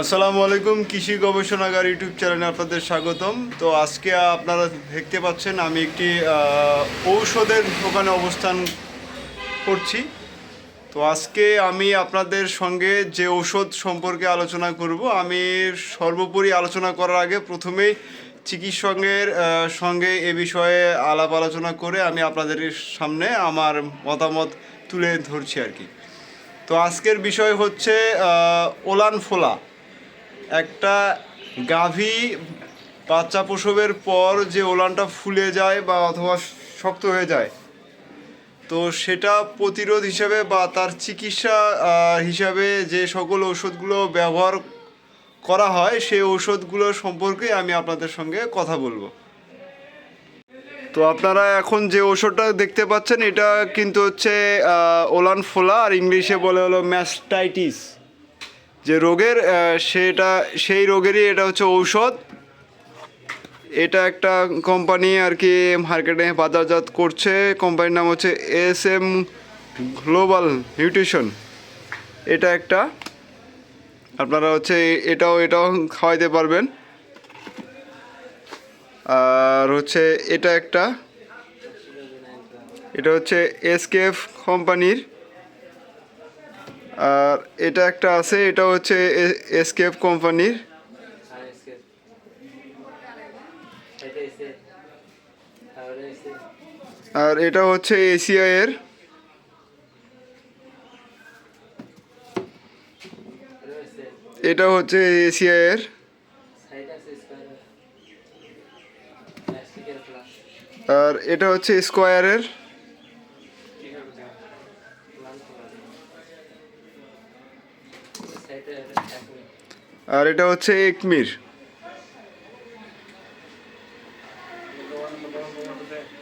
আসসালামু আলাইকুম, কৃষি গবেষণাগার ইউটিউব চ্যানেলে আপনাদের স্বাগতম। তো আজকে আপনারা দেখতে পাচ্ছেন, আমি একটি ঔষধের দোকানে অবস্থান করছি। তো আজকে আমি আপনাদের সঙ্গে যে ঔষধ সম্পর্কে আলোচনা করব, আমি সর্বোপরি আলোচনা করার আগে প্রথমেই চিকিৎসকের সঙ্গে এ বিষয়ে আলাপ আলোচনা করে আমি আপনাদের সামনে আমার মতামত তুলে ধরছি আর কি। তো আজকের বিষয় হচ্ছে ওলান ফোলা একটা গাভী বাচ্চা প্রসবের পর যে ওলানটা ফুলে যায় বা অথবা শক্ত হয়ে যায়, তো সেটা প্রতিরোধ হিসাবে বা তার চিকিৎসা হিসাবে যে সকল ওষুধগুলো ব্যবহার করা হয়, সেই ঔষধগুলো সম্পর্কে আমি আপনাদের সঙ্গে কথা বলব। তো আপনারা এখন যে ওষুধটা দেখতে পাচ্ছেন, এটা কিন্তু হচ্ছে ওলান ফোলা আর ইংলিশে বলে হলো ম্যাস্টাইটিস। যে রোগের সেটা, সেই রোগেরই এটা হচ্ছে ঔষধ। এটা একটা কোম্পানি আর কি মার্কেটে বাজারজাত করছে। কোম্পানির নাম হচ্ছে এস এম গ্লোবাল নিউট্রিশন এটা একটা। আপনারা হচ্ছে এটাও এটাও খাওয়াইতে পারবেন। আর হচ্ছে এটা একটা। এটা হচ্ছে এসকেএফ কোম্পানির আর এটা একটা আছে, এটা হচ্ছে এসকেপ কোম্পানির আর এটা হচ্ছে এসিআইয়ের এটা হচ্ছে এসিআইয়ের আর এটা হচ্ছে স্কোয়ারের আর এটা হচ্ছে একমির।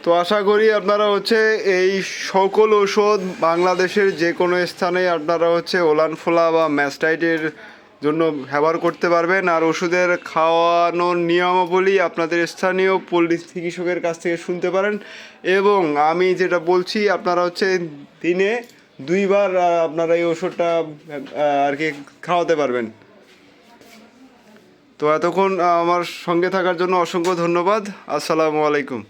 তো আশা করি আপনারা হচ্ছে এই সকল ওষুধ বাংলাদেশের যে কোনো স্থানে আপনারা হচ্ছে ওলান ফোলা বা ম্যাস্টাইটের জন্য ব্যবহার করতে পারবেন। আর ওষুধের খাওয়ানোর নিয়মাবলী আপনাদের স্থানীয় পল্লী চিকিৎসকের কাছ থেকে শুনতে পারেন। এবং আমি যেটা বলছি, আপনারা হচ্ছে দিনে দুইবার আপনারা এই ওষুধটা আর কি খাওয়াতে পারবেন। তো এতক্ষণ আমার সঙ্গে থাকার জন্য অসংখ্য ধন্যবাদ। আসসালামু আলাইকুম।